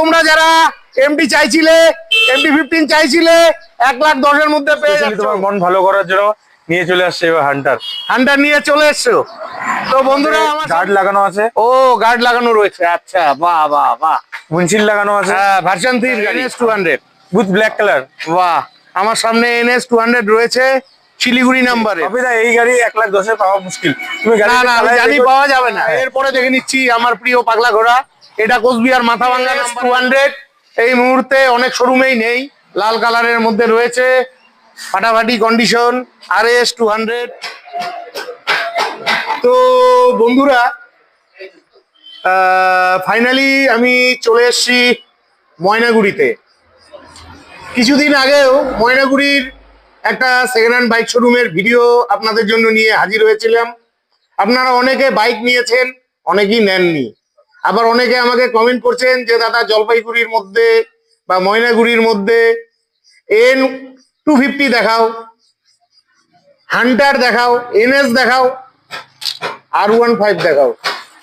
তোমরা যারা এমটি চাইছিলে এমটি ফিফটিন চাইছিলে এক লাখ দশের মধ্যে পেয়ে তোমার মন ভালো করার জন্য নিয়ে চলে আসছে এবার হান্টার হান্টার নিয়ে চলে এসছো। তো বন্ধুরা আমার গার্ড লাগানো আছে। ও গার্ড লাগানো রয়েছে। আচ্ছা বাহ বাহ বাহ। উইন্ডশিল্ড লাগানো আছে। হ্যাঁ version three NS two hundred with black colour বাহ আমার সামনে এনএস টু হান্ড্রেড রয়েছে শিলিগুড়ি নাম্বারে এই গাড়ি এক লাখ দশে পাওয়া মুশকিল। তুমি গাড়ি না না আমি জানি পাওয়া যাবে না। এরপরে দেখে নিচ্ছি আমার প্রিয় পাগলা ঘোড়া এটা কোচবিহার মাথা ভাঙ্গা টু হান্ড্রেড এই মুহূর্তে অনেক শোরুমেই নেই লাল কালারের মধ্যে রয়েছে। ফাটাফাটি condition R S two hundred তো বন্ধুরা ফাইনালি আমি চলে এসেছি ময়নাগুড়িতে। কিছুদিন আগেও ময়নাগুড়ির একটা সেকেন্ড হ্যান্ড বাইক শোরুমের ভিডিও আপনাদের জন্য নিয়ে হাজির হয়েছিলাম। আপনারা অনেকে বাইক নিয়েছেন অনেকেই নেননি। আবার অনেকে আমাকে কমেন্ট করছেন যে, দাদা, জলপাইগুড়ির মধ্যে বা ময়নাগুড়ির মধ্যে এন টু ফিফটি দেখাও হান্টার দেখাও এনএস দেখাও আর ওয়ান ফাইভ দেখাও।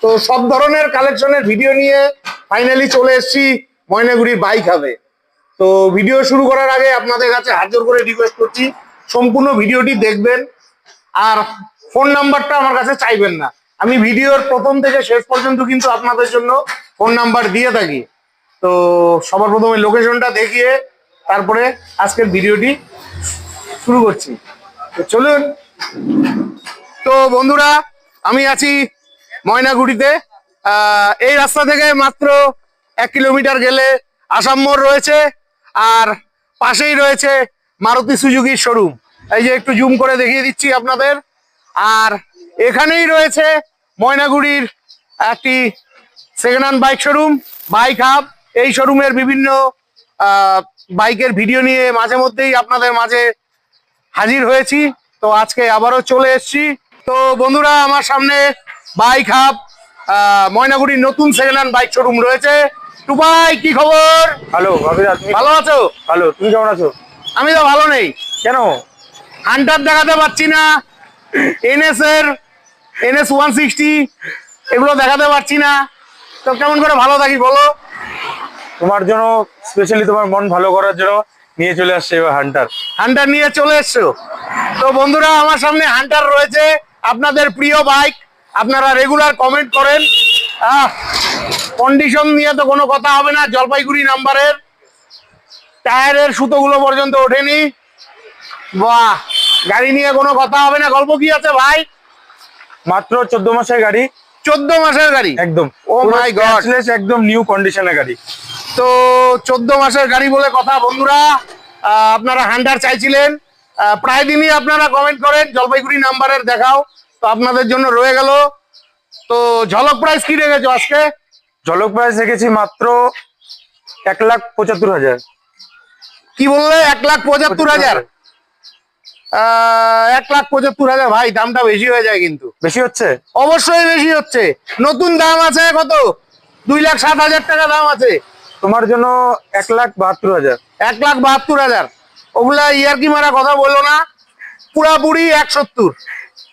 তো সব ধরনের কালেকশনের ভিডিও নিয়ে ফাইনালি চলে এসেছি ময়নাগুড়ির বাইক হবে তো ভিডিও শুরু করার আগে আপনাদের কাছে হাজার করে রিকোয়েস্ট করছি, সম্পূর্ণ ভিডিওটি দেখবেন আর ফোন নাম্বারটা আমার কাছে চাইবেন না। আমি ভিডিওর প্রথম থেকে শেষ পর্যন্ত কিন্তু আপনাদের জন্য ফোন নাম্বার দিয়ে থাকি। তো সবার প্রথমে লোকেশনটা দেখিয়ে তারপরে আজকের ভিডিওটি শুরু করছি। তো চলুন। তো বন্ধুরা, আমি আছি ময়নাগুড়িতে। এই রাস্তা থেকে মাত্র এক কিলোমিটার গেলে আসাম মোড় রয়েছে আর পাশেই রয়েছে মারুতি সুজুকির শোরুম এই যে একটু জুম করে দেখিয়ে দিচ্ছি আপনাদের। আর এখানেই রয়েছে ময়নাগুড়ির একটি second hand bike showroom bike hub এই শোরুমের বিভিন্ন বাইকের ভিডিও নিয়ে মাঝে মধ্যেই আপনাদের মাঝে হাজির হয়েছি। তো আজকে আবারও চলে এসেছি। তো বন্ধুরা আমার সামনে বাইক হাব ময়নাগুড়ির নতুন সেকেন্ড হ্যান্ড বাইক শোরুম রয়েছে। টুবাই কি খবর? হ্যালো তুমি ভালো আছো? ভালো তুমি কেমন আছো? আমি তো ভালো নেই। কেন? হান্টার দেখাতে পারছি না। এনএস এর এনএস ওয়ান সিক্সটি এগুলো দেখাতে পারছি না। তো কেমন করে ভালো থাকি বলো? তোমার জন্য স্পেশালি তোমার মন ভালো করার জন্য নিয়ে চলে আসছে এবার হান্টার হান্টার নিয়ে চলে এসছো। তো বন্ধুরা আমার সামনে হান্টার রয়েছে। আপনাদের প্রিয় বাইক আপনারা রেগুলার কমেন্ট করেন। কন্ডিশন নিয়ে তো কোনো কথা হবে না জলপাইগুড়ি নাম্বারের টায়ারের সুতোগুলো পর্যন্ত ওঠেনি। বাহ গাড়ি নিয়ে কোনো কথা হবে না। গল্প কি আছে ভাই? মাত্র চোদ্দ মাসের গাড়ি। চোদ্দ মাসের গাড়ি? একদম। ও পুরো my একদম নিউ কন্ডিশনের গাড়ি। তো চোদ্দ মাসের গাড়ি বলে কথা বন্ধুরা আপনারা হান্ডার চাইছিলেন। প্রায় দিনই আপনারা কমেন্ট করেন জলপাইগুড়ি নাম্বারের দেখাও। তো আপনাদের জন্য রয়ে গেল। তো ঝলক প্রাইস কি রেখেছো আজকে? ঝলক প্রাইস রেখেছি মাত্র এক লাখ পঁচাত্তর হাজার। কি বললে? এক লাখ পঁচাত্তর হাজার? এক লাখ পঁচাত্তর হাজার। ভাই দামটা বেশি হয়ে যায় কিন্তু। বেশি হচ্ছে? অবশ্যই বেশি হচ্ছে। নতুন দাম আছে কত? দুই লাখ সাত হাজার টাকা দাম আছে। তোমার জন্য এক লাখ বাহাত্তর হাজার। এক লাখ বাহাত্তর হাজার। ওগুলা ইয়ারকি মারা কথা বলল না? পুরাপুরি এক সত্তর।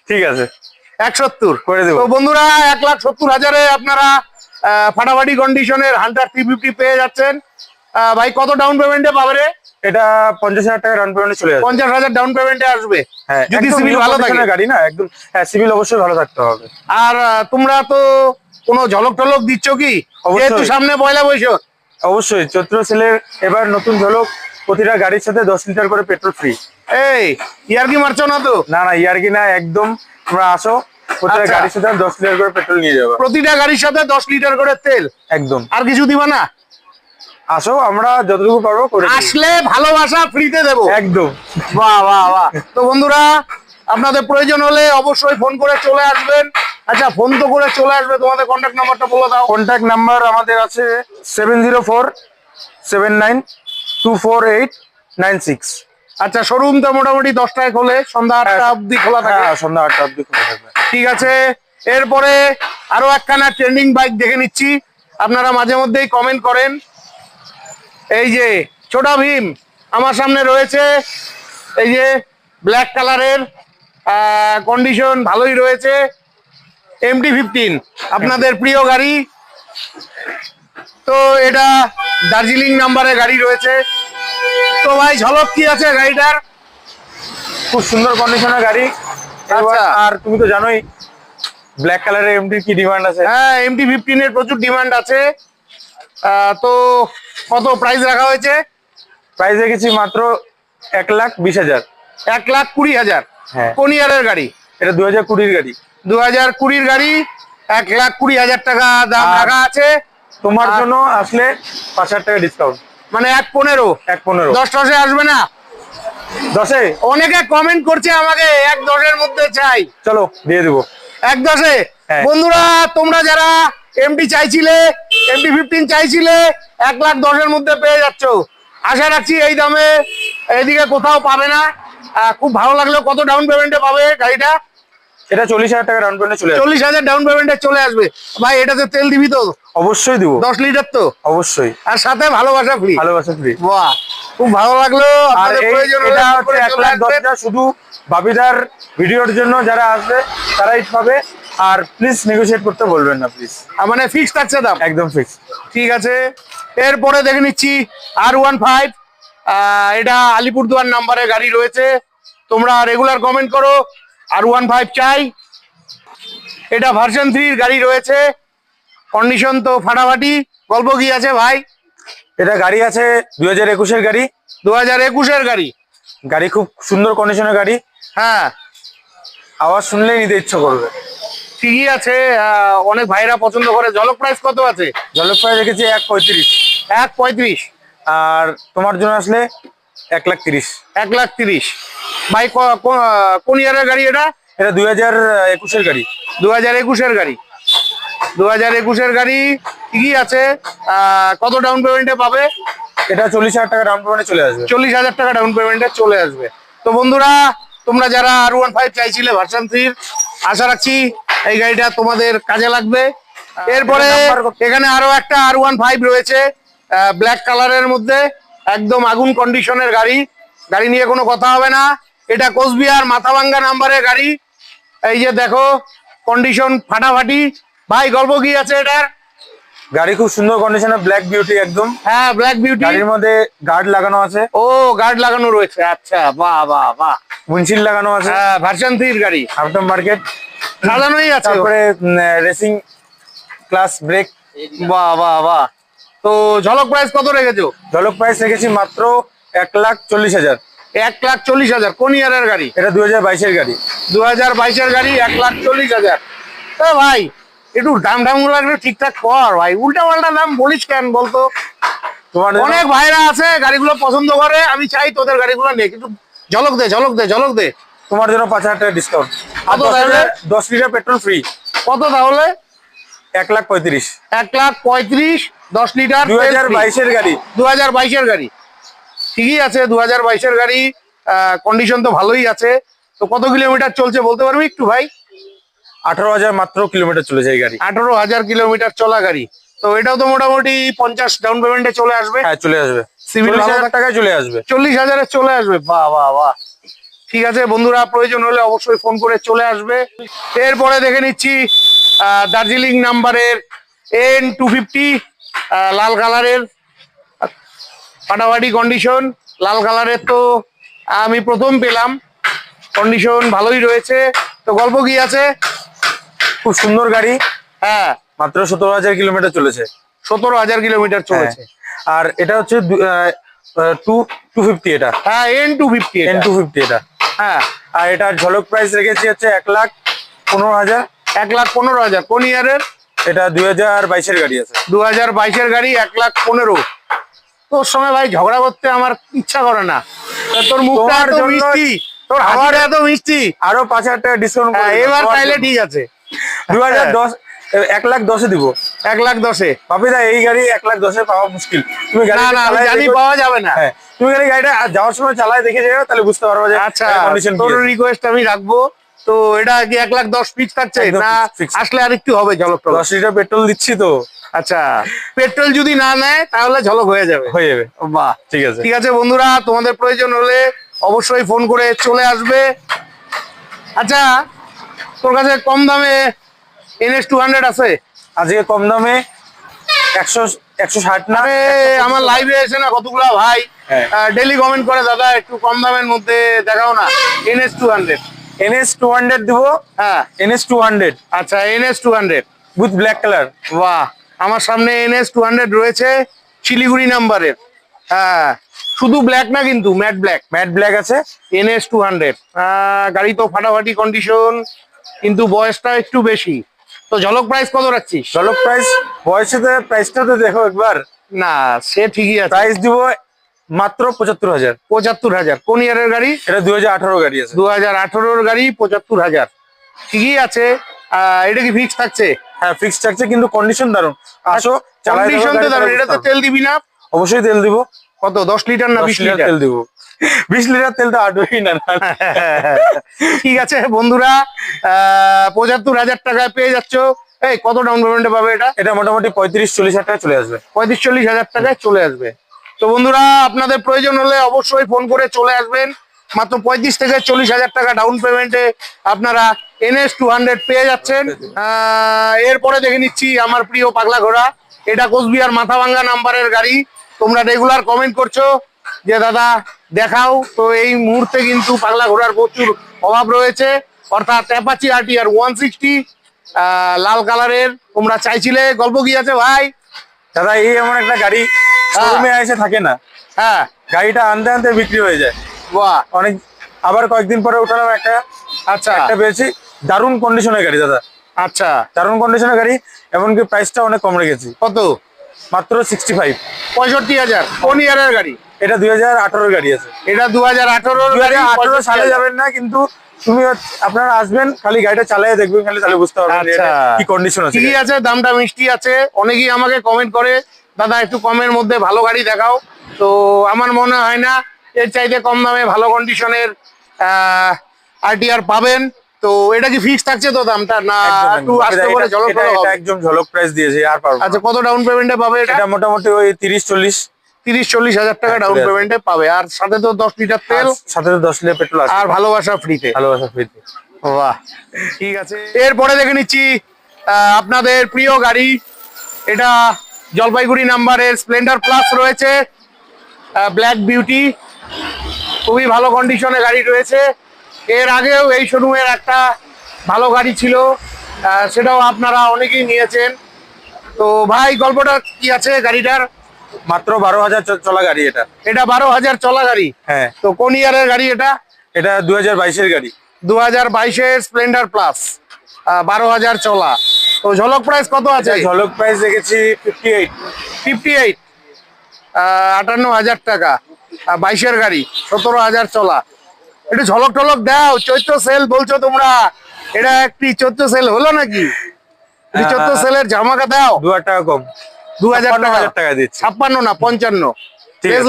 ঠিক আছে। এক সত্তর। করে দেবো। বন্ধুরা এক লাখ সত্তর হাজারে আপনারা ফাটাফাটি কন্ডিশনের হান্টার থ্রি ফিফটি পেয়ে যাচ্ছেন। ভাই কত ডাউন পেমেন্টে পাবে রে? এটা পঞ্চাশ হাজার টাকা ডাউন পেমেন্টে চলে যাবে পঞ্চাশ হাজার ডাউন পেমেন্টে আসবে। হ্যাঁ যদি সিভিল ভালো থাকে। গাড়ি না একদম হ্যাঁ সিভিল অবশ্যই ভালো থাকতে হবে। আর তোমরা তো কোনো ঝলক টলক দিচ্ছ কি? যেহেতু সামনে পয়লা বৈশাখ। অবশ্যই চৈত্র সেলের এবার নতুন ঝলক প্রতিটা গাড়ির সাথে দশ লিটার করে পেট্রোল ফ্রি এই ইয়ারকি মারছো না তো? না না ইয়ারকি না একদম তোমরা আসো প্রতিটা আচ্ছা। গাড়ির সাথে দশ লিটার করে পেট্রোল নিয়ে যাবে। প্রতিটা গাড়ির সাথে দশ লিটার করে তেল? একদম। আর কিছু দিবা না? আসো আমরা যতটুকু পারব করে আসলে ভালোবাসা ফ্রিতে দেবো। একদম। বাহ বাহ বাহ। তো বন্ধুরা আপনাদের প্রয়োজন হলে অবশ্যই ফোন করে চলে আসবেন। আচ্ছা ফোন তো করে চলে আসবে তোমাদের কন্ট্যাক্ট নাম্বারটা বলে দাও। কন্ট্যাক্ট নাম্বার আমাদের আছে seven zero four seven nine two four eight nine six আচ্ছা শোরুম তো মোটামুটি দশটায় খোলে সন্ধ্যা আটটা অব্দি খোলা থাকে। হ্যাঁ সন্ধ্যা আটটা অব্দি খোলা থাকবে। ঠিক আছে এরপরে আরও একখানা ট্রেন্ডিং বাইক দেখে নিচ্ছি। আপনারা মাঝে মধ্যেই কমেন্ট করেন। এই যে ছোটা ভীম আমার সামনে রয়েছে এই যে ব্ল্যাক কালারের কন্ডিশন ভালোই রয়েছে এমটি ফিফটিন আপনাদের প্রিয় গাড়ি। তো এটা দার্জিলিং নাম্বারে গাড়ি রয়েছে। তো ভাই ঝলক কি আছে গাড়িটার? খুব সুন্দর কন্ডিশনের গাড়ি। আচ্ছা। আর তুমি তো জানোই ব্ল্যাক কালারের এমডি কি ডিমান্ড আছে? হ্যাঁ এমটি ফিফটিন এর প্রচুর ডিমান্ড আছে। তো কত প্রাইস রাখা হয়েছে? প্রাইস রেখেছি মাত্র এক লাখ বিশ হাজার। এক লাখ কুড়ি হাজার? হ্যাঁ। কোন ইয়ারের গাড়ি? এটা দু হাজার কুড়ির গাড়ি। দু হাজার কুড়ির গাড়ি এক লাখ কুড়ি হাজার টাকা দাম রাখা আছে। তোমার জন্য আসলে পাঁচ হাজার টাকা ডিসকাউন্ট মানে এক পনেরো? এক পনেরো। দশ দশে আসবে না? দশে? অনেকে কমেন্ট করছে আমাকে এক দশের মধ্যে চাই। চলো দিয়ে দেবো। এক দশে? হ্যাঁ। বন্ধুরা তোমরা যারা এমটি চাইছিলে এমটি ফিফটিন চাইছিলে এক লাখ দশের মধ্যে পেয়ে যাচ্ছ। আশা রাখছি এই দামে এদিকে কোথাও পাবে না। খুব ভালো লাগল কত ডাউন পেমেন্টে পাবে গাড়িটা? এটা চল্লিশ হাজার টাকা ডাউন পেমেন্টে চলে চল্লিশ হাজার ডাউন পেমেন্টে চলে আসবে। ভাই এটাতে তেল দিবি তো? অবশ্যই দিব। দশ লিটার তো? অবশ্যই। আর সাথে ভালোবাসা ফ্রি ভালোবাসা ফ্রি বাহ খুব ভালো লাগল। আর এটা হচ্ছে এক লাখ শুধু বাবিদার ভিডিওর জন্য যারা আসবে তারাই পাবে। আর প্লিজ নেগোশিয়েট করতে বলবেন না প্লিজ মানে ফিক্স থাকছে দাম? একদম ফিক্স ঠিক আছে। এরপরে দেখে নিচ্ছি আর ওয়ান ফাইভ এটা আলিপুরদুয়ার নাম্বারে গাড়ি রয়েছে। তোমরা রেগুলার কমেন্ট করো আর ওয়ান ফাইভ চাই। এটা ভার্সন থ্রির গাড়ি রয়েছে। কন্ডিশন তো ফাটাফাটি। গল্প কি আছে ভাই? এটা গাড়ি আছে দুই হাজার একুশের গাড়ি। দু হাজার একুশের গাড়ি। গাড়ি খুব সুন্দর কন্ডিশনের গাড়ি। হ্যাঁ। আওয়াজ শুনলেই নিতে ইচ্ছা করবে। ঠিকই আছে অনেক ভাইরা পছন্দ করে। জলক প্রাইস কত আছে? জলক প্রায় রেখেছি এক পঁয়ত্রিশ। এক পঁয়ত্রিশ। আর তোমার জন্য আসলে এক লাখ তিরিশ। এক লাখ তিরিশ। ভাই কোন ইয়ারের গাড়ি এটা? এটা দুই হাজার একুশের গাড়ি। দু হাজার একুশের গাড়ি। দু হাজার একুশের গাড়ি ঠিকই আছে? কত ডাউন পেমেন্টে পাবে? এটা চল্লিশ হাজার টাকা ডাউন পেমেন্টে চলে আসবে। চল্লিশ হাজার টাকা ডাউন পেমেন্টে চলে আসবে। তো বন্ধুরা তোমরা যারা আর ওয়ান ফাইভ চাইছিলে ভার্সান থ্রির আশা রাখছি এই গাড়িটা তোমাদের কাজে লাগবে। এরপরে? এখানে আরও একটা আর ওয়ান ফাইভ রয়েছে ব্ল্যাক কালারের মধ্যে একদম আগুন কন্ডিশনের গাড়ি। গাড়ি নিয়ে কোনো কথা হবে না। এটা কোচবিহার মাথাভাঙ্গা নাম্বারের গাড়ি। এই যে দেখো কন্ডিশন ফাটাফাটি। ভাই গল্প কি আছে এটার? গাড়ি খুব সুন্দর কন্ডিশনে ব্ল্যাক বিউটি একদম। হ্যাঁ ব্ল্যাক বিউটি গাড়ির মধ্যে গার্ড লাগানো আছে। ও গার্ড লাগানো রয়েছে। আচ্ছা বাহ বাহ বাহ। উইন্ডশিল্ড লাগানো আছে। হ্যাঁ ভার্সন গাড়ি। আফটার মার্কেট সাজানোই আছে। তারপরে রেসিং ক্লাস ব্রেক বাহ বাহ বাহ। তো ঝলক প্রাইস কত রেখেছো? জলক প্রাইস রেখেছি মাত্র এক লাখ চল্লিশ হাজার। এক লাখ চল্লিশ হাজার। কোন ইয়ারের গাড়ি? এটা দুই হাজার বাইশের গাড়ি। দু হাজার বাইশের গাড়ি এক লাখ চল্লিশ হাজার। এ ভাই একটু দাম দামগুলো একটু ঠিকঠাক কর ভাই। উল্টা পাল্টা দাম বলিস কেন বলতো? তোমার অনেক ভাইরা আছে গাড়িগুলো পছন্দ করে। আমি চাই তোদের গাড়িগুলো নে কিন্তু ঝলক দে ঝলক দে ঝলক দে। তোমার জন্য পাঁচ হাজার টাকা ডিসকাউন্ট আর দশ? লিটার পেট্রোল ফ্রি কত তাহলে? এক লাখ পঁয়ত্রিশ। এক লাখ পঁয়ত্রিশ দশ লিটার দু হাজার বাইশের গাড়ি। দু হাজার বাইশের গাড়ি। ঠিকই আছে দু হাজার বাইশের গাড়ি। কন্ডিশন তো ভালোই আছে। তো কত কিলোমিটার চলছে বলতে পারবি একটু ভাই? আঠারো হাজার মাত্র কিলোমিটার চলেছে এই গাড়ি। আঠারো হাজার কিলোমিটার চলা গাড়ি। তো এটাও তো মোটামুটি পঞ্চাশ ডাউন পেমেন্টে চলে আসবে। হ্যাঁ চলে আসবে। সিভিল টাকায় চলে আসবে। চল্লিশ হাজারে চলে আসবে। বাহ বাহ বাহ। ঠিক আছে বন্ধুরা প্রয়োজন হলে অবশ্যই ফোন করে চলে আসবে। এরপরে দেখে নিচ্ছি দার্জিলিং নাম্বারের এন টু ফিফটি লাল কালারের। ফাটাফাটি কন্ডিশন লাল কালারের তো আমি প্রথম পেলাম। কন্ডিশন ভালোই রয়েছে। তো গল্প কি আছে? খুব সুন্দর গাড়ি। হ্যাঁ মাত্র সতেরো হাজার কিলোমিটার চলেছে। সতেরো হাজার কিলোমিটার চলেছে। হ্যাঁ। আর এটা হচ্ছে টু টু ফিফটি এটা। হ্যাঁ N two fifty N two fifty এটা। হ্যাঁ আর এটার ঝলক প্রাইস রেখেছি হচ্ছে এক লাখ পনেরো হাজার। এক লাখ পনেরো হাজার। কোন ইয়ারের? এটা দুই হাজার বাইশের গাড়ি আছে। দু হাজার বাইশের গাড়ি এক লাখ পনেরো। তোর সঙ্গে ভাই ঝগড়া করতে আমার ইচ্ছা করে না। তোর মুখটা এত মিষ্টি। তোর হাওয়ার এত মিষ্টি। আরও পাঁচ হাজার টাকা ডিসকাউন্ট হ্যাঁ, এবার তাইলে ঠিক আছে। দু হাজার দশ এক লাখ দশে দিব। এক লাখ দশে। বাপিদা এই গাড়ি এক লাখ দশে পাওয়া মুশকিল। তুমি গাড়ি না না জানি পাওয়া যাবে না। হ্যাঁ। তুমি গাড়ি গাড়িটা যাওয়ার সময় চালায় দেখে যাও তাহলে বুঝতে পারব যে আচ্ছা তোর রিকোয়েস্ট আমি রাখব। তো এটা কি এক লাখ দশ পিস থাকছে? না। আসলে আর একটু হবে ঝলক? দশ লিটার পেট্রোল দিচ্ছি তো। আচ্ছা পেট্রোল যদি না নেয় তাহলে ঝলক হয়ে যাবে। হয়ে যাবে। বাহ। ঠিক আছে। ঠিক আছে বন্ধুরা তোমাদের প্রয়োজন হলে অবশ্যই ফোন করে চলে আসবে। আচ্ছা তোর কাছে কম দামে এনএস টু হান্ড্রেড আছে? আজকে কম দামে একশো একশো ষাট না আমার লাইভে এসে না কতগুলা ভাই। ডেলি কমেন্ট করে দাদা একটু কম দামের মধ্যে দেখাও না। NS two hundred NS two hundred দিব? হ্যাঁ। এনএস টু হান্ড্রেড আচ্ছা NS two hundred with black colour বাহ। আমার সামনে এনএস টু হান্ড্রেড রয়েছে শিলিগুড়ি নাম্বারের হ্যাঁ। শুধু ব্ল্যাক না কিন্তু ম্যাট ব্ল্যাক ম্যাট ব্ল্যাক আছে। এনএস টু হান্ড্রেড গাড়ি তো ফাটাফাটি কন্ডিশন কিন্তু বয়সটা একটু বেশি। তো ঝলক প্রাইস কত রাখছিস? ঝলক প্রাইস বয়সে প্রাইসটা তো দেখো একবার। না সে ঠিকই আছে। প্রাইস দিব মাত্র পঁচাত্তর হাজার। পঁচাত্তর হাজার। কোন ইয়ারের গাড়ি? এটা দুই হাজার আঠারো গাড়ি আছে। দু হাজার আঠারোর গাড়ি পঁচাত্তর হাজার। ঠিকই আছে? এটা কি ফিক্স থাকছে? হ্যাঁ ফিক্সড থাকছে কিন্তু কন্ডিশন দারুণ আসো কন্ডিশন তো চালাই এটা তো তেল দিবি না? অবশ্যই তেল দিব। কত দশ লিটার না বিশ লিটার তেল দিব। বিশ লিটার তেল তো আটবেই না ঠিক আছে বন্ধুরা আহ, পঁচাত্তর হাজার টাকায় পেয়ে যাচ্ছ। এই কত ডাউন পেমেন্টে পাবে এটা? এটা মোটামুটি পঁয়ত্রিশ চল্লিশ হাজার টাকা চলে আসবে। পঁয়ত্রিশ চল্লিশ হাজার টাকায় চলে আসবে। তো বন্ধুরা, আপনাদের প্রয়োজন হলে অবশ্যই ফোন করে চলে আসবেন। মাত্র পঁয়ত্রিশ থেকে চল্লিশ হাজার টাকা ডাউন পেমেন্টে আপনারা এনএস টু হান্ড্রেড পেয়ে যাচ্ছেন। এরপরে দেখে নিচ্ছি আমার প্রিয় পাগলা ঘোড়া। এটা কোচবিহার মাথাভাঙ্গা নাম্বারের গাড়ি। তোমরা রেগুলার কমেন্ট করছ যে, দাদা, দেখাও। তো এই মুহূর্তে কিন্তু পাগলা ঘোড়ার প্রচুর অভাব রয়েছে। অর্থাৎ অ্যাপাচি আরটিআর ওয়ান সিক্সটি লাল কালারের তোমরা চাইছিলে, গল্প কি আছে ভাই? দাদা এই এমন একটা গাড়ি শোরুমে এসে থাকে না। হ্যাঁ। গাড়িটা আনতে আনতে বিক্রি হয়ে যায়। বাহ। অনেক আবার কয়েকদিন পরে উঠালাম একটা আচ্ছা। একটা পেয়েছি। দারুণ কন্ডিশনের গাড়ি দাদা। আচ্ছা। দারুণ কন্ডিশনের গাড়ি এমনকি প্রাইসটা অনেক কম রেখেছি। কত? মাত্র সিক্সটি ফাইভ পঁয়ষট্টি হাজার। কোন ইয়ারের গাড়ি? এটা দুই হাজার আঠারোর গাড়ি আছে। এটা দু হাজার আঠারো 65,000 সালে যাবেন না কিন্তু তুমি আপনারা আসবেন খালি গাড়িটা চালিয়ে দেখবেন খালি তাহলে বুঝতে পারবেন আচ্ছা। কি কন্ডিশন আছে ঠিকই আছে দামটা মিষ্টি আছে অনেকেই আমাকে কমেন্ট করে দাদা একটু কমের মধ্যে ভালো গাড়ি দেখাও তো আমার মনে হয় না এর চাইতে কম দামে ভালো কন্ডিশনের আরটিআর পাবেন তো এটা কি ফিক্স থাকছে তো দামটা না একটু। আসতে করে ঝলক এটা-? একদম ঝলক প্রাইস দিয়েছে আর পারব আচ্ছা কত ডাউন পেমেন্টে পাবে এটা এটা মোটামুটি ওই তিরিশ চল্লিশ তিরিশ চল্লিশ হাজার টাকা ডাউন। পেমেন্টে পাবে। আর সাথে তো দশ লিটার তেল। সাথে তো দশ লিটার পেট্রোল আর ভালোবাসা ফ্রিতে ভালোবাসা ফ্রিতে বাহ। ঠিক আছে। এরপরে দেখে নিচ্ছি আপনাদের প্রিয় গাড়ি। এটা জলপাইগুড়ি নাম্বারের স্প্লেন্ডার প্লাস রয়েছে ব্ল্যাক বিউটি খুবই ভালো কন্ডিশনে গাড়ি রয়েছে। এর আগেও এই শোরুমের একটা ভালো গাড়ি ছিল সেটাও আপনারা অনেকেই নিয়েছেন। তো ভাই গল্পটা কি আছে গাড়িটার? মাত্র বারো হাজার চলা গাড়ি এটা। এটা বারো হাজার চলা গাড়ি? হ্যাঁ। তো কোন ইয়ারের গাড়ি এটা? এটা দু হাজার বাইশের গাড়ি। দু হাজার বাইশের স্প্লেন্ডার প্লাস বারো হাজার চলা। তো ঝলক প্রাইস কত আছে? ঝলক প্রাইস দেখেছি ফিফটি এইট ফিফটি এইট আটান্ন হাজার টাকা। বাইশের গাড়ি সতেরো হাজার চলা। একটু ঝলক টলক দাও চৈত্র সেল বলছো তোমরা। এটা একটি চৈত্র সেল হলো নাকি? একটি চৈত্র সেলের জামাকা দাও। দু হাজার টাকা কম। দু হাজার টাকা দিচ্ছি। ছাপ্পান্ন না পঞ্চান্ন।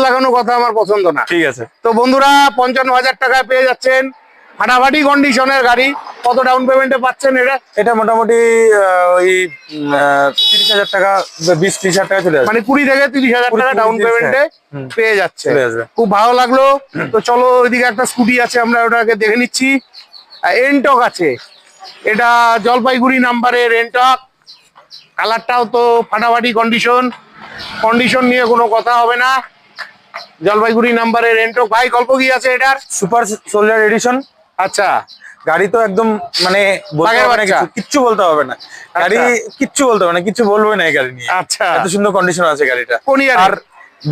লাগানো কথা আমার পছন্দ না। ঠিক আছে। তো বন্ধুরা পঞ্চান্ন হাজার টাকায় পেয়ে যাচ্ছেন। ফাটাফাটি কন্ডিশনের গাড়ি। কত ডাউন পেমেন্টে পাচ্ছেন এটা? এটা মোটামুটি ওই তিরিশ হাজার টাকা বিশ ত্রিশ হাজার টাকা চলে আসবে। মানে কুড়ি থেকে তিরিশ হাজার টাকা ডাউন তিরিশ, পেমেন্টে পেয়ে যাচ্ছে। খুব ভালো লাগল। তো চলো ওইদিকে একটা স্কুটি আছে আমরা ওটাকে দেখে নিচ্ছি। এনটক আছে। এটা জলপাইগুড়ি নাম্বারের এনটক কালারটাও তো ফাটাফাটি কন্ডিশন কন্ডিশন নিয়ে কোনো কথা হবে না। জলপাইগুড়ি নাম্বারের এনটক ভাই গল্প কি আছে এটার? সুপার সোলজার এডিশন আচ্ছা। গাড়ি তো একদম মানে কিচ্ছু বলতে হবে না। গাড়ি কিচ্ছু বলতে হবে না কিচ্ছু বলবে না এই গাড়ি নিয়ে। আচ্ছা। এত সুন্দর কন্ডিশন আছে গাড়িটা। আর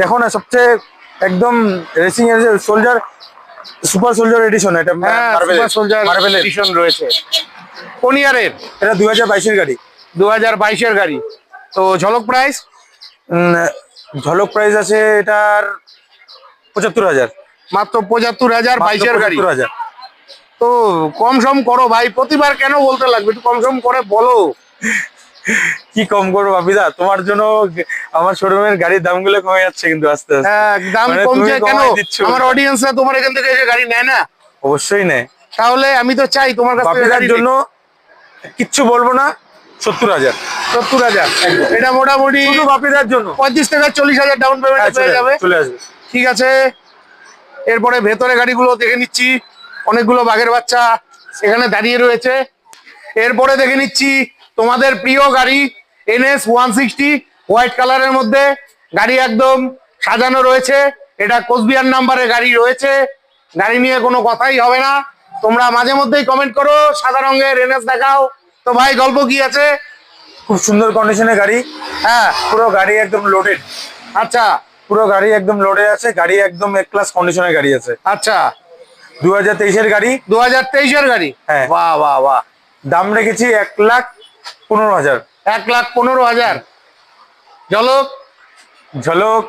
দেখো না সবচেয়ে একদম রেসিং এর সোলজার সুপার সোলজার এডিশন এটা হ্যাঁ সোলজার মার্বেলের এডিশন রয়েছে। কোন ইয়ারের? এটা দুই হাজার বাইশের গাড়ি। দু হাজার বাইশের গাড়ি। তো ঝলক প্রাইস ঝলক প্রাইস আছে এটার পঁচাত্তর হাজার। মাত্র পঁচাত্তর হাজার বাইশের গাড়ি। হাজার। তো কম সম করো ভাই প্রতিবার কেন বলতে লাগবে? একটু কম সম করে বলো। কি কম করব বাপিদা তোমার জন্য আমার শোরুমের গাড়ির দামগুলো কমে যাচ্ছে কিন্তু আস্তে আস্তে। হ্যাঁ, দাম মানে কমছে কেন। আমার অডিয়েন্সরা তোমার এখান থেকে এসে গাড়ি নেয় না? অবশ্যই নেয়। তাহলে আমি তো চাই তোমার কাছ থেকে জন্য কিচ্ছু বলব না। সত্তর হাজার। সত্তর হাজার। এটা মোটামুটি বাপিদার জন্য। পঁয়ত্রিশ থেকে চল্লিশ হাজার ডাউন হ্যাঁ, পেমেন্ট চলে পেয়ে যাবে। চলে আসবে। ঠিক আছে। এরপরে ভেতরে গাড়িগুলো দেখে নিচ্ছি। অনেকগুলো বাঘের বাচ্চা এখানে দাঁড়িয়ে রয়েছে। এরপরে দেখে নিচ্ছি তোমাদের প্রিয় গাড়ি এনএস ওয়ান সিক্সটি হোয়াইট কালারের মধ্যে। গাড়ি একদম সাজানো রয়েছে। এটা কোচবিহার নাম্বারের গাড়ি রয়েছে। গাড়ি নিয়ে কোনো কথাই হবে না। তোমরা মাঝে মধ্যেই কমেন্ট করো সাদা রঙের এনএস দেখাও। তো ভাই গল্প কি আছে? খুব সুন্দর কন্ডিশনের গাড়ি। হ্যাঁ পুরো গাড়ি একদম লোডেড আচ্ছা। পুরো গাড়ি একদম লোডে আছে গাড়ি একদম এক ক্লাস কন্ডিশনের গাড়ি আছে। আচ্ছা। দু হাজার তেইশের গাড়ি? দু হাজার তেইশের গাড়ি? হ্যাঁ। বাহ বাহ বাহ। দাম রেখেছি এক লাখ পনেরো হাজার। এক লাখ পনেরো হাজার। ঝলক? ঝলক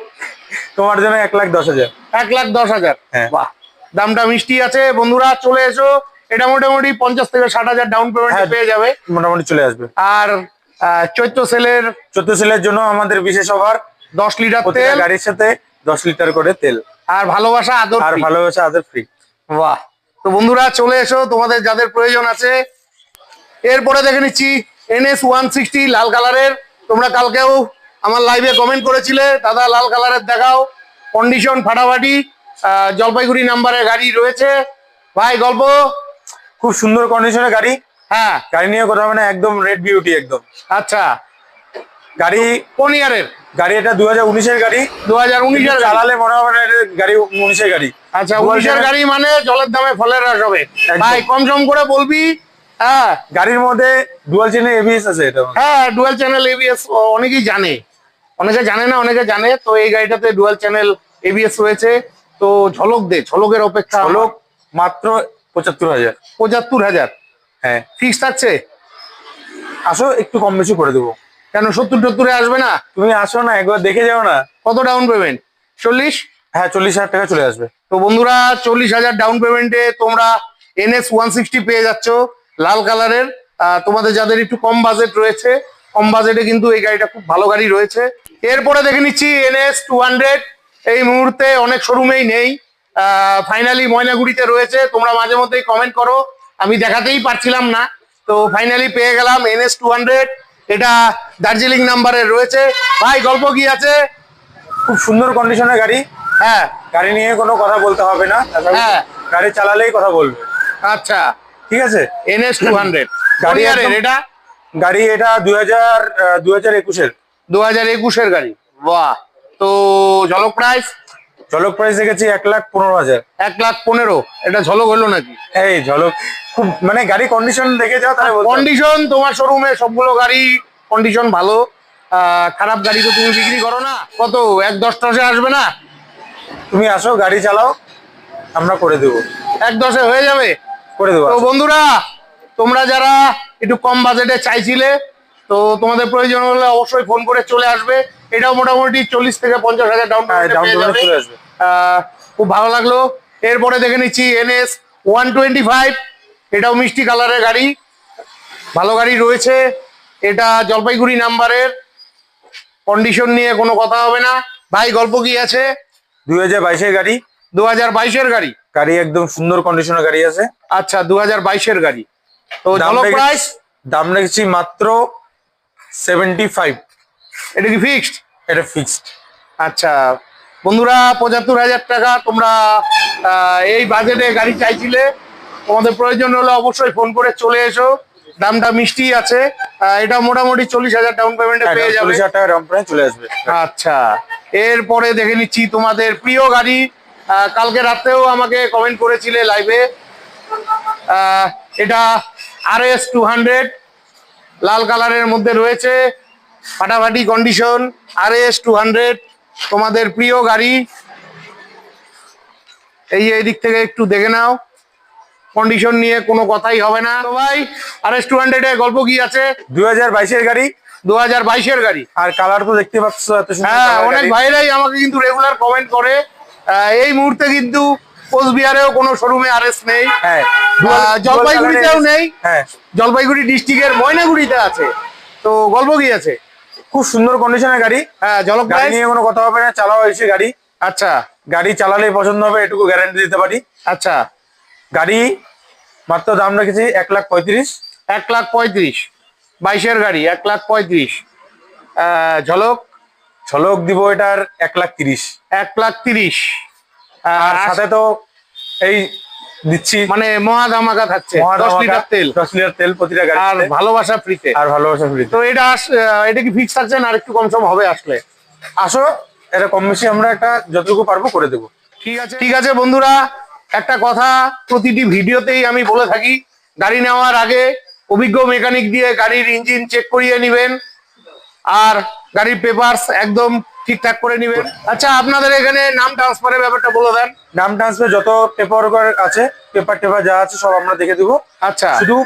তোমার জন্য এক লাখ দশ হাজার। এক লাখ দশ হাজার। হ্যাঁ। বাহ। দামটা মিষ্টি আছে। বন্ধুরা চলে এসো। এটা মোটামুটি পঞ্চাশ থেকে ষাট হাজার ডাউন পেমেন্ট হ্যাঁ। পেয়ে যাবে। মোটামুটি চলে আসবে। আর চৈত্র সেলের চৈত্র সেলের জন্য আমাদের বিশেষ অফার দশ লিটার তেল। গাড়ির সাথে দশ লিটার করে তেল। আর ভালোবাসা আদর আর ভালোবাসা আদর ফ্রি বাহ। তো বন্ধুরা চলে এসো তোমাদের যাদের প্রয়োজন আছে। এরপরে দেখে নিচ্ছি এনএস ওয়ান সিক্সটি লাল কালারের। তোমরা কালকেও আমার লাইভে কমেন্ট করেছিলে দাদা লাল কালারের দেখাও। কন্ডিশন ফাটাফাটি আহ, জলপাইগুড়ি নাম্বারের গাড়ি রয়েছে। ভাই গল্প? খুব সুন্দর কন্ডিশনের গাড়ি। হ্যাঁ। গাড়ি নিয়ে কথা হবে না একদম রেড বিউটি একদম। আচ্ছা। গাড়ি কোন ইয়ারের গাড়ি এটা দু হাজার উনিশের গাড়ি। দু হাজার উনিশের চালালে মনে হবে না গাড়ি উনিশের গাড়ি। আচ্ছা উনিশের গাড়ি মানে জলের দামে ফলের রস হবে। ভাই কম সম করে বলবি হ্যাঁ। গাড়ির মধ্যে ডুয়াল চেনের এবিএস আছে এটা। হ্যাঁ ডুয়াল চ্যানেল এবিএস অনেকেই জানে। অনেকে জানে না অনেকে জানে। তো এই গাড়িটাতে ডুয়াল চ্যানেল এবিএস রয়েছে। তো ঝলক দে ঝলকের অপেক্ষা। হলো মাত্র পঁচাত্তর হাজার। পঁচাত্তর হাজার? হ্যাঁ। ফিক্স থাকছে? আসো একটু কম বেশি করে দেবো। কেন সত্তর টত্তরে আসবে না? তুমি আসো না একবার দেখে যাও না। কত ডাউন পেমেন্ট চল্লিশ? হ্যাঁ চল্লিশ হাজার টাকা চলে আসবে। তো বন্ধুরা চল্লিশ হাজার ডাউন পেমেন্টে তোমরা এনএস ওয়ান সিক্সটি পেয়ে যাচ্ছ লাল কালারের। তোমাদের যাদের একটু কম বাজেট রয়েছে কম বাজেটে কিন্তু এই গাড়িটা খুব ভালো গাড়ি রয়েছে। এরপরে দেখে নিচ্ছি এনএস টু হান্ড্রেড এই মুহূর্তে অনেক শোরুমেই নেই। ফাইনালি ময়নাগুড়িতে রয়েছে। তোমরা মাঝে মধ্যেই কমেন্ট করো। আমি দেখাতেই পারছিলাম না। তো ফাইনালি পেয়ে গেলাম এনএস টু হান্ড্রেড এটা দার্জিলিং নাম্বারে রয়েছে। ভাই গল্প কি আছে? খুব সুন্দর কন্ডিশনের গাড়ি। হ্যাঁ। গাড়ি নিয়ে কোনো কথা বলতে হবে না। হ্যাঁ। গাড়ি চালালেই কথা বলবে। আচ্ছা। ঠিক আছে? এনএস টু হান্ড্রেড গাড়ি এটা? গাড়ি এটা দুই হাজার দুই হাজার একুশের। দু হাজার একুশের গাড়ি। বাহ। তো ঝলক প্রাইস ঝলক প্রাইস দেখেছি এক লাখ পনেরো হাজার। এক লাখ পনেরো? এটা ঝলক হলো নাকি? এই ঝলক খুব মানে গাড়ি কন্ডিশন দেখে যাও তাহলে কন্ডিশন তোমার শোরুমে সবগুলো গাড়ি কন্ডিশন ভালো। খারাপ গাড়ি তো তুমি বিক্রি করো না। কত? এক দশ দশে আসবে না? তুমি আসো গাড়ি চালাও আমরা করে দেবো। এক দশে হয়ে যাবে? করে দেবো তো বন্ধুরা তোমরা যারা একটু কম বাজেটে চাইছিলে তো তোমাদের প্রয়োজন হলে অবশ্যই ফোন করে চলে আসবে। এটাও মোটামুটি চল্লিশ থেকে পঞ্চাশ হাজার ডাউন হ্যাঁ। খুব ভালো লাগল। এরপরে দেখে নিচ্ছি এনএস ওয়ান টোয়েন্টি ফাইভ। এটাও মিষ্টি কালারের গাড়ি। ভালো গাড়ি রয়েছে। এটা জলপাইগুড়ি নাম্বারের। কন্ডিশন নিয়ে কোনো কথা হবে না। ভাই গল্প কি আছে? দুই হাজার বাইশের গাড়ি। দু হাজার বাইশের গাড়ি? গাড়ি একদম সুন্দর কন্ডিশনের গাড়ি আছে। আচ্ছা দু হাজার বাইশের গাড়ি। তো দাম রেখেছি মাত্র সেভেন্টি ফাইভ এটা কি ফিক্সড এটা ফিক্সড আচ্ছা বন্ধুরা পঁচাত্তর হাজার টাকা তোমরা এই বাজেটে গাড়ি চাইছিলে। তোমাদের প্রয়োজন হলে অবশ্যই ফোন করে চলে এসো। দামটা মিষ্টি আছে। এটা মোটামুটি চল্লিশ হাজার ডাউন পেমেন্টে পেয়ে যাবে। চল্লিশ হাজার টাকা ডাউন পেমেন্ট চলে আসবে। আচ্ছা এরপরে দেখে নিচ্ছি তোমাদের প্রিয় গাড়ি। কালকে রাতেও আমাকে কমেন্ট করেছিলে লাইভে এটা আর এস টু হান্ড্রেড লাল কালারের মধ্যে রয়েছে। ফাটাফাটি condition R S two hundred তোমাদের প্রিয় গাড়ি। এই যে এদিক থেকে একটু দেখে নাও। কন্ডিশন নিয়ে কোনো কথাই হবে না। তো ভাই আর এস টু হান্ড্রেডের গল্প কি আছে? দুই হাজার বাইশের গাড়ি। দু হাজার বাইশের গাড়ি। আর কালার তো দেখতে পাচ্ছ এত হ্যাঁ অনেক ভাইরাই আমাকে কিন্তু রেগুলার কমেন্ট করে। এই মুহূর্তে কিন্তু কোচবিহারেও কোনো শোরুমে আরএস নেই। হ্যাঁ জলপাইগুড়িতেও নেই। হ্যাঁ। জলপাইগুড়ি ডিস্ট্রিক্টের ময়নাগুড়িতে আছে। তো গল্প কি আছে? খুব সুন্দর কন্ডিশনের গাড়ি। হ্যাঁ জলক গাড়ি নিয়ে কোনো কথা হবে না চালাও হয়েছে গাড়ি। আচ্ছা। গাড়ি চালালেই পছন্দ হবে এটুকু গ্যারান্টি দিতে পারি। আচ্ছা। গাড়ি মাত্র দাম রেখেছি এক লাখ পঁয়ত্রিশ। এক লাখ পঁয়ত্রিশ। বাইশের গাড়ি এক লাখ পঁয়ত্রিশ। ঝলক? ঝলক দিব এটার এক লাখ তিরিশ। এক লাখ তিরিশ। আর সাথে তো এই দিচ্ছি। মানে মহা ধামাকা থাকছে। দশ লিটার তেল। দশ লিটার তেল প্রতিটা গাড়ি আর ভালোবাসা ফ্রিতে। আর ভালোবাসা ফ্রি তো এটা এটা কি ফিক্স থাকছে না আর একটু কম সম হবে আসলে? আসো এটা কম বেশি আমরা একটা যতটুকু পারব করে দেবো। ঠিক আছে। ঠিক আছে বন্ধুরা একটা কথা প্রতিটি ভিডিওতেই আমি বলে থাকি গাড়ি নেওয়ার আগে অভিজ্ঞ মেকানিক দিয়ে গাড়ির ইঞ্জিন চেক করিয়ে নেবেন। আর গাড়ির পেপারস একদম ঠিকঠাক করে নেবেন। আচ্ছা আপনাদের এখানে নাম ট্রান্সফারের ব্যাপারটা বলে দেন। নাম ট্রান্সফার যত পেপার আছে পেপার টেপার যা আছে সব আমরা দেখে দেবো। আচ্ছা। শুধু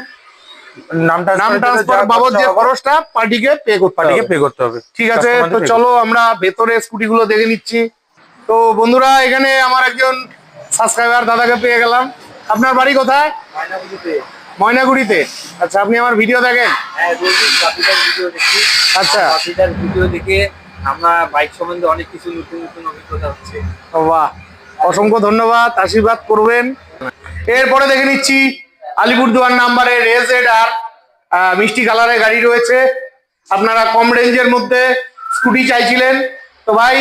নাম নাম ট্রান্সফার বাবদ যে খরচটা পার্টিকে পে করতে পার্টিকে পে করতে হবে। ঠিক আছে তো চলো আমরা ভেতরে স্কুটি গুলো দেখে নিচ্ছি। তো বন্ধুরা এখানে আমার একজন সাবস্ক্রাইবার দাদাকে পেয়ে গেলাম। আপনার বাড়ি কোথায়? ময়নাগুড়িতে। আচ্ছা আপনি আমার ভিডিও দেখেন? হ্যাঁ আচ্ছা। ভিডিও দেখে আমরা বাইক সম্বন্ধে অনেক কিছু নতুন নতুন অভিজ্ঞতা হচ্ছে। বাহ অসংখ্য ধন্যবাদ আশীর্বাদ করবেন। এরপরে দেখে নিচ্ছি আলিপুরদুয়ার নাম্বারে রেজেড আর মিষ্টি কালারের গাড়ি রয়েছে। আপনারা কম রেঞ্জের মধ্যে স্কুটি চাইছিলেন। তো ভাই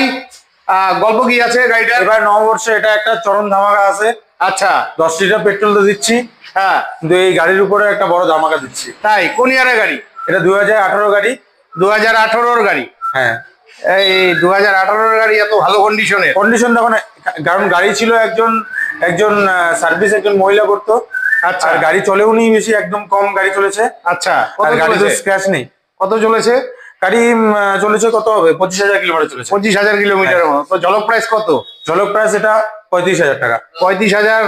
গল্প কি আছে গাড়িটার? এবার নববর্ষে এটা একটা চরম ধামাকা আছে। আচ্ছা। দশ লিটার পেট্রোল তো দিচ্ছি। হ্যাঁ। কিন্তু এই গাড়ির উপরে একটা বড় ধামাকা দিচ্ছি। তাই কোন ইয়ারের গাড়ি? এটা দু হাজার আঠারো গাড়ি। দু হাজার আঠারোর গাড়ি। হ্যাঁ। এই দু হাজার আঠারোর গাড়ি এত ভালো কন্ডিশনের কন্ডিশন দেখো কারণ গাড়ি ছিল একজন একজন সার্ভিস একজন মহিলা করতো। আচ্ছা। আর গাড়ি চলেও নি বেশি একদম কম গাড়ি চলেছে। আচ্ছা আর গাড়িতে চলেছে? স্ক্র্যাচ নেই। কত চলেছে? গাড়ি চলেছে কত হবে? পঁচিশ হাজার কিলোমিটার চলেছে। পঁচিশ হাজার কিলোমিটার। তো জলক প্রাইস কত? জলক প্রাইস এটা পঁয়ত্রিশ হাজার টাকা। পঁয়ত্রিশ হাজার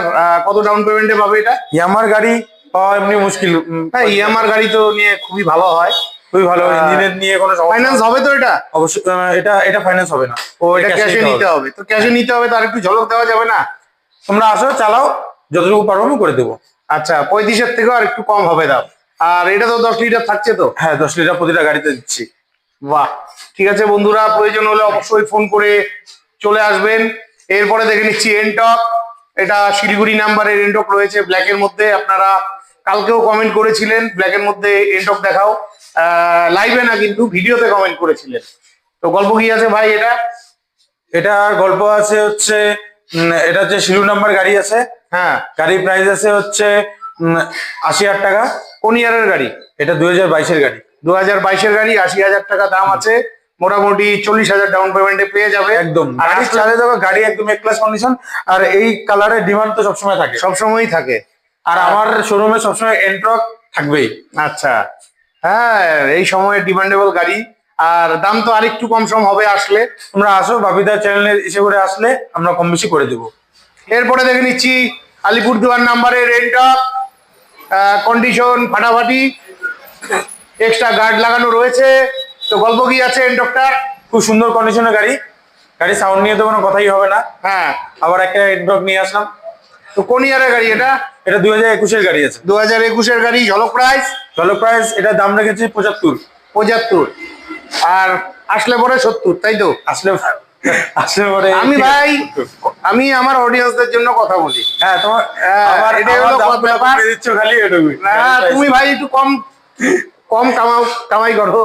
কত ডাউন পেমেন্টে পাবে এটা? ইয়ামার গাড়ি পাওয়া এমনি মুশকিল। হ্যাঁ ইএমআর গাড়ি তো নিয়ে খুবই ভালো হয়। খুবই ভালো। ইঞ্জিনের নিয়ে কোনো ফাইন্যান্স হবে তো এটা? অবশ্যই এটা এটা ফাইন্যান্স হবে না। ও এটা ক্যাশে নিতে হবে। তো ক্যাশে নিতে হবে তার একটু ঝলক দেওয়া যাবে না? তোমরা আসো চালাও যতটুকু পারব আমি করে দেবো। আচ্ছা পঁয়ত্রিশের থেকেও আর একটু কম হবে দাম আর এটা তো দশ লিটার থাকছে তো? হ্যাঁ দশ লিটার প্রতিটা গাড়িতে দিচ্ছি। বাহ ঠিক আছে বন্ধুরা প্রয়োজন হলে অবশ্যই ফোন করে চলে আসবেন। এরপরে দেখে নিচ্ছি এনটক এটা শিলিগুড়ি নাম্বারের এনটক রয়েছে ব্ল্যাকের মধ্যে। আপনারা কালকেও কমেন্ট করেছিলেন ব্ল্যাকের মধ্যে এনটক দেখাও। লাইভে না কিন্তু ভিডিওতে কমেন্ট করেছিলেন। তো গল্প কি আছে ভাই এটা? এটা গল্প আছে হচ্ছে এটা হচ্ছে শিলু নাম্বার গাড়ি আছে। হ্যাঁ। গাড়ির প্রাইস আছে হচ্ছে আশি হাজার টাকা। কোন ইয়ারের গাড়ি? এটা দুই হাজার বাইশের গাড়ি। দু হাজার বাইশের গাড়ি আশি হাজার টাকা দাম আছে। মোটামুটি চল্লিশ হাজার ডাউন পেমেন্টে পেয়ে যাবে। একদম। গাড়ি আসলে চালে গাড়ি একদম এক ক্লাস কন্ডিশন আর এই কালারের ডিমান্ড তো সবসময় থাকে। সবসময়ই থাকে। আর আমার শোরুমে সবসময় এন্ট্রক থাকবেই। আচ্ছা। হ্যাঁ এই সময় ডিমান্ডেবল গাড়ি। আর দাম তো আরেকটু কম সম হবে আসলে। তোমরা আসো বাপিদার চ্যানেলের ইসে করে আসলে আমরা কম বেশি করে দেবো। এরপরে দেখে নিচ্ছি আলিপুরদুয়ার নাম্বারে রেন্টক কন্ডিশন ফাটাফাটি এক্সট্রা গার্ড লাগানো রয়েছে। তো গল্প কি আছে এন্টকটার খুব সুন্দর কন্ডিশনের গাড়ি। গাড়ি সাউন্ড নিয়ে তো কোনো কথাই হবে না। হ্যাঁ। আবার একটা এন্ট্রক নিয়ে আসলাম। তো কোন ইয়ারের গাড়ি এটা? এটা দুই হাজার একুশের গাড়ি আছে। দু হাজার একুশের গাড়ি ঝলক প্রাইস চলো প্রাইস এটা দাম রেখেছি পঁচাত্তর। পঁচাত্তর। আর আসলে পরে সত্তর তাই তো? আসলে আসলে পরে আমি ভাই আমি আমার অডিয়েন্সদের জন্য কথা বলি। হ্যাঁ তোমার হ্যাঁ, আমার এটাই হলো ব্যাপার। কমিয়ে দিচ্ছ খালি এটুকুই না তুমি ভাই একটু কম কম কামাও কামাই করো।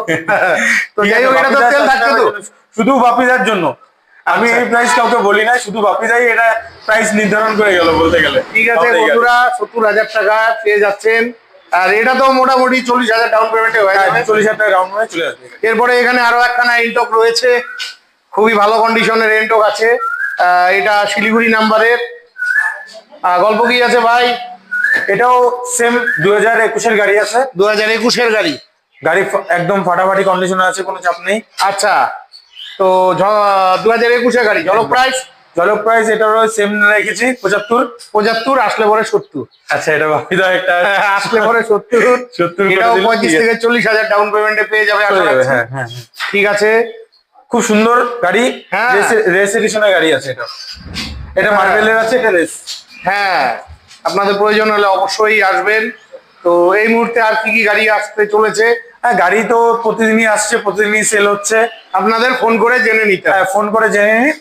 তো যাই হোক এটা তো বাপিদার তেল তো। শুধু বাপিদার জন্য। আমি এই প্রাইস কাউকে বলি না শুধু বাপিদাই এটা প্রাইস নির্ধারণ করে গেল বলতে গেলে। ঠিক আছে বন্ধুরা সত্তর হাজার টাকা পেয়ে যাচ্ছেন। আর এটা তো মোটামুটি চল্লিশ হাজার ডাউন পেমেন্টে হয়ে হ্যাঁ যাবে। চল্লিশ হাজার টাকা ডাউন হয়ে চলে আসবে। এরপরে এখানে আরও একখানা এন্টক রয়েছে। খুবই ভালো কন্ডিশনের এন্টক আছে। এটা শিলিগুড়ি নাম্বারের। গল্প কি আছে ভাই? এটাও সেম দু হাজার একুশের গাড়ি আছে। দু হাজার একুশের গাড়ি। গাড়ি একদম ফাটাফাটি কন্ডিশনে আছে কোনো চাপ নেই। আচ্ছা। তো দু হাজার একুশের গাড়ি জলক প্রাইস জলক প্রাইস এটারও সেম রেখেছি পঁচাত্তর পঁচাত্তর আসলে পরে সত্তর আচ্ছা এটা বাপিদা একটা আসলে পরে সত্তর সত্তর এটাও পঁয়ত্রিশ ঠিক আছে। থেকে চল্লিশ হাজার ডাউন পেমেন্টে পেয়ে যাবে। হ্যাঁ হ্যাঁ হ্যাঁ। ঠিক আছে খুব সুন্দর গাড়ি হ্যাঁ। রেস এডিশনের গাড়ি আছে এটা এটা হ্যাঁ। মার্বেলের আছে এটা রেস হ্যাঁ আপনাদের প্রয়োজন হলে অবশ্যই আসবেন তো এই মুহূর্তে আর কি কি গাড়ি আসতে চলেছে? হ্যাঁ গাড়ি তো প্রতিদিনই আসছে প্রতিদিনই সেল হচ্ছে। আপনাদের ফোন করে জেনে নিতে হবে। ফোন করে জেনে নিন।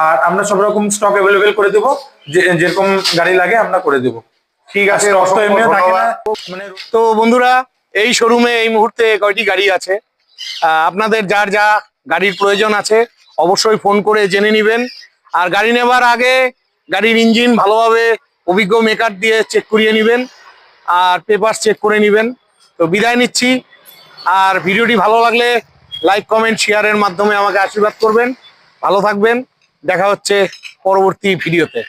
আর আমরা সব রকম স্টক অ্যাভেলেবেল করে দেবো। যেরকম গাড়ি লাগে আমরা করে দেবো। ঠিক আছে এমনিও থাকে না। মানে তো বন্ধুরা এই শোরুমে এই মুহূর্তে কয়টি গাড়ি আছে? আহ, আপনাদের যার যা গাড়ির প্রয়োজন আছে অবশ্যই ফোন করে জেনে নেবেন। আর গাড়ি নেবার আগে গাড়ির ইঞ্জিন ভালোভাবে অভিজ্ঞ মেকার দিয়ে চেক করিয়ে নেবেন। আর পেপার চেক করে নেবেন। তো বিদায় নিচ্ছি। আর ভিডিওটি ভালো লাগলে লাইক কমেন্ট শেয়ারের মাধ্যমে আমাকে আশীর্বাদ করবেন। ভালো থাকবেন। দেখা হচ্ছে পরবর্তী ভিডিওতে।